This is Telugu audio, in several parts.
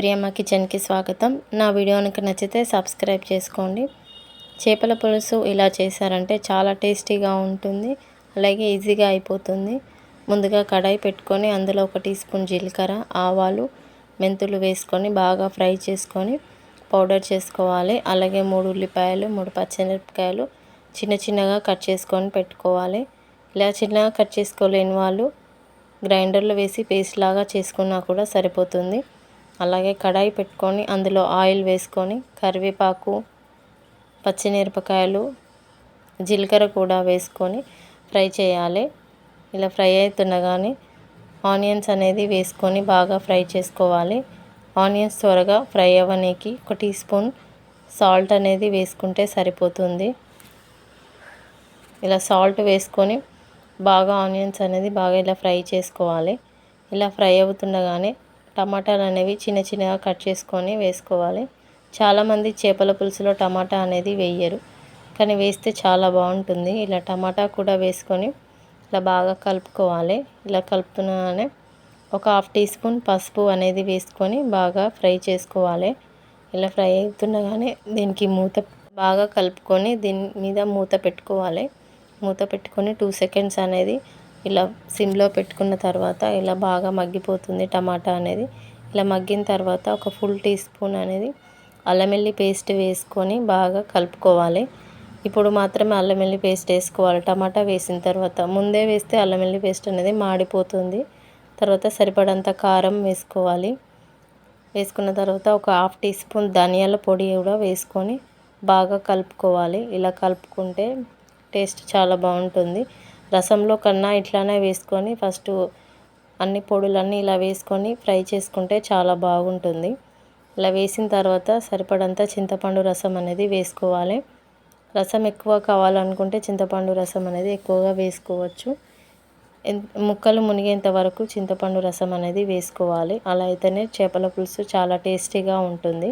ప్రియమ్మ కిచెన్కి స్వాగతం. నా వీడియో కనుక నచ్చితే సబ్స్క్రైబ్ చేసుకోండి. చేపల పులుసు ఇలా చేశారంటే చాలా టేస్టీగా ఉంటుంది. అలాగే ఈజీగా అయిపోతుంది. ముందుగా కడాయి పెట్టుకొని అందులో ఒక టీ స్పూన్ జీలకర్ర ఆవాలు మెంతులు వేసుకొని బాగా ఫ్రై చేసుకొని పౌడర్ చేసుకోవాలి. అలాగే మూడు ఉల్లిపాయలు మూడు పచ్చిమిరపకాయలు చిన్న చిన్నగా కట్ చేసుకొని పెట్టుకోవాలి. ఇలా చిన్నగా కట్ చేసుకోలేని వాళ్ళు గ్రైండర్లో వేసి పేస్ట్ లాగా చేసుకున్నా కూడా సరిపోతుంది. అలాగే కడాయి పెట్టుకొని అందులో ఆయిల్ వేసుకొని కరివేపాకు పచ్చిమిరపకాయలు జీలకర్ర కూడా వేసుకొని ఫ్రై చేయాలి. ఇలా ఫ్రై అవుతుండగానే ఆనియన్స్ అనేది వేసుకొని బాగా ఫ్రై చేసుకోవాలి. ఆనియన్స్ త్వరగా ఫ్రై అవ్వనీకి ఒక టీ స్పూన్ సాల్ట్ అనేది వేసుకుంటే సరిపోతుంది. ఇలా సాల్ట్ వేసుకొని బాగా ఆనియన్స్ అనేది బాగా ఇలా ఫ్రై చేసుకోవాలి. ఇలా ఫ్రై అవుతుండగానే టమాటాలు అనేవి చిన్న చిన్నగా కట్ చేసుకొని వేసుకోవాలి. చాలామంది చేపల పులుసులో టమాటా అనేది వేయరు. కానీ వేస్తే చాలా బాగుంటుంది. ఇలా టమాటా కూడా వేసుకొని ఇలా బాగా కలుపుకోవాలి. ఇలా కలుపుతున్నానే ఒక హాఫ్ టీ స్పూన్ పసుపు అనేది వేసుకొని బాగా ఫ్రై చేసుకోవాలి. ఇలా ఫ్రై అవుతుండగానే దీనికి మూత బాగా కలుపుకొని దీని మీద మూత పెట్టుకోవాలి. మూత పెట్టుకొని టూ సెకండ్స్ అనేది ఇలా సిమ్లో పెట్టుకున్న తర్వాత ఇలా బాగా మగ్గిపోతుంది టమాటా అనేది. ఇలా మగ్గిన తర్వాత ఒక ఫుల్ టీ స్పూన్ అనేది అల్లం వెల్లి పేస్ట్ వేసుకొని బాగా కలుపుకోవాలి. ఇప్పుడు మాత్రమే అల్లం వెల్లి పేస్ట్ వేసుకోవాలి. టమాటా వేసిన తర్వాత ముందే వేస్తే అల్లం వెల్లి పేస్ట్ అనేది మాడిపోతుంది. తర్వాత సరిపడంత కారం వేసుకోవాలి. వేసుకున్న తర్వాత ఒక హాఫ్ టీ స్పూన్ ధనియాల పొడి కూడా వేసుకొని బాగా కలుపుకోవాలి. ఇలా కలుపుకుంటే టేస్ట్ చాలా బాగుంటుంది. రసంలో కన్నా ఇట్లానే వేసుకొని ఫస్ట్ అన్ని పొడులన్నీ ఇలా వేసుకొని ఫ్రై చేసుకుంటే చాలా బాగుంటుంది. ఇలా వేసిన తర్వాత సరిపడంత చింతపండు రసం అనేది వేసుకోవాలి. రసం ఎక్కువ కావాలనుకుంటే చింతపండు రసం అనేది ఎక్కువగా వేసుకోవచ్చు. ముక్కలు మునిగేంత వరకు చింతపండు రసం అనేది వేసుకోవాలి. అలా అయితేనే చేపల పులుసు చాలా టేస్టీగా ఉంటుంది.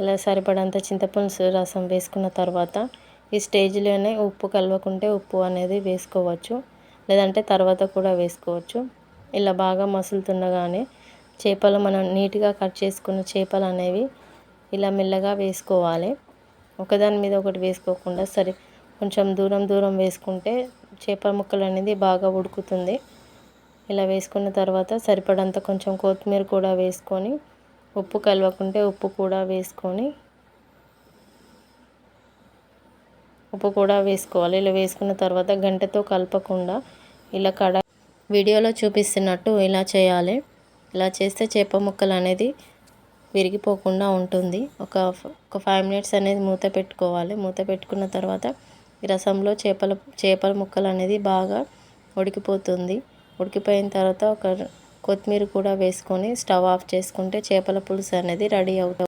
ఇలా సరిపడంత చింతపులుసు రసం వేసుకున్న తర్వాత ఈ స్టేజ్లోనే ఉప్పు కలవకుంటే ఉప్పు అనేది వేసుకోవచ్చు లేదంటే తర్వాత కూడా వేసుకోవచ్చు. ఇలా బాగా మసులుతుండగానే చేపలు మనం నీట్గా కట్ చేసుకున్న చేపలు అనేవి ఇలా మెల్లగా వేసుకోవాలి. ఒకదాని మీద ఒకటి వేసుకోకుండా సరే కొంచెం దూరం దూరం వేసుకుంటే చేపల ముక్కలు అనేది బాగా ఉడుకుతుంది. ఇలా వేసుకున్న తర్వాత సరిపడంత కొంచెం కొత్తిమీర కూడా వేసుకొని ఉప్పు కలవకుంటే ఉప్పు కూడా వేసుకొని ఉప్పు కూడా వేసుకోవాలి. ఇలా వేసుకున్న తర్వాత గంటతో కలపకుండా ఇలా కడ వీడియోలో చూపిస్తున్నట్టు ఇలా చేయాలి. ఇలా చేస్తే చేప ముక్కలు అనేది విరిగిపోకుండా ఉంటుంది. ఒక ఒక ఫైవ్ మినిట్స్ అనేది మూత పెట్టుకోవాలి. మూత పెట్టుకున్న తర్వాత ఈ రసంలో చేపల చేపల ముక్కలు అనేది బాగా ఉడికిపోతుంది. ఉడికిపోయిన తర్వాత ఒక కొత్తిమీర కూడా వేసుకొని స్టవ్ ఆఫ్ చేసుకుంటే చేపల పులుసు అనేది రెడీ అవుతుంది.